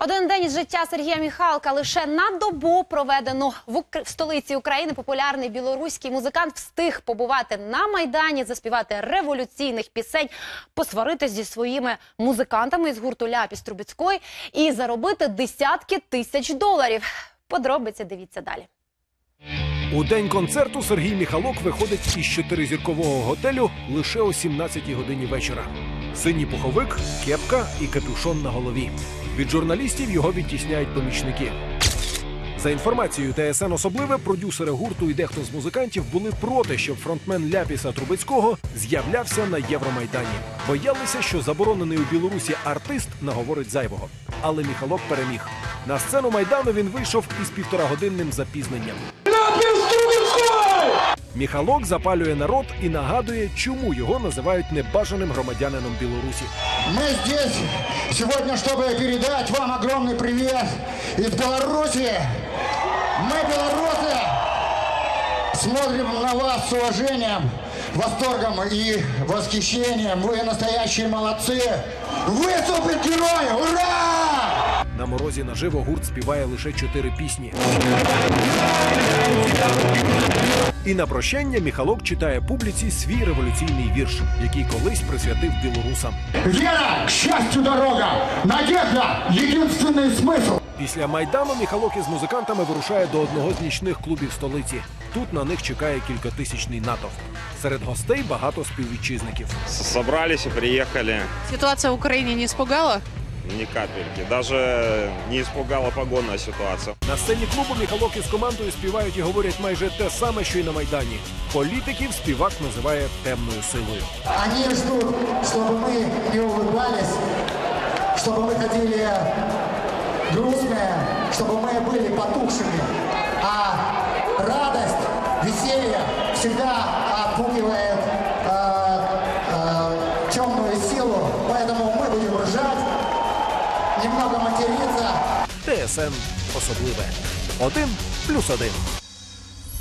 Один день із життя Сергія Міхалка лише на добу проведено в, Ук- в столиці України. Популярний білоруський музикант встиг побувати на майдані, заспівати революційних пісень, посваритись зі своїми музикантами із гурту Ляпіс Трубецької і заробити десятки тисяч доларів. Подробиці дивіться далі. У день концерту Сергій Міхалок виходить із чотиризіркового готелю лише о 17-й годині вечора. Синій пуховик, кепка і капюшон на голові. Від журналістів його відтісняють помічники. За інформацією ТСН особливе, продюсери гурту і дехто з музикантів були проти, щоб фронтмен Ляпіса Трубецького з'являвся на Євромайдані. Боялися, що заборонений у Білорусі артист наговорить зайвого. Але Міхалок переміг. На сцену майдану він вийшов із півторагодинним запізненням. Міхалок запалює народ і нагадує, чому його називають небажаним громадянином Білорусі. Мы здесь сегодня, чтобы передать вам огромный привет из Беларуси. Мы, белорусы, смотрим на вас с уважением, восторгом и восхищением. Вы настоящие молодцы. Вы супергерои! Ура! На морозі наживо гурт співає лише чотири пісні. І на прощання Міхалок читає публіці свій революційний вірш, який колись присвятив білорусам. Вера, к счастью, дорога. Надежда – единственный смысл. Після майдану Міхалок із музикантами вирушає до одного з нічних клубів столиці. Тут на них чекає кількатисячний натовп. Серед гостей багато співвітчизників. С- Собрались и приехали. Ситуация в Украине не испугала? Ни капельки. Даже не испугала погодная ситуация. На сцені клубу Міхалок із командою співають і говорять майже те саме, що й на майдані. Політиків співак називає темною силою. Они ждут, чтобы мы не улыбались, чтобы мы ходили грустные, чтобы мы были потухшими. А радость, веселье всегда отпугивает немного материться. ТСН особливе. Один плюс один.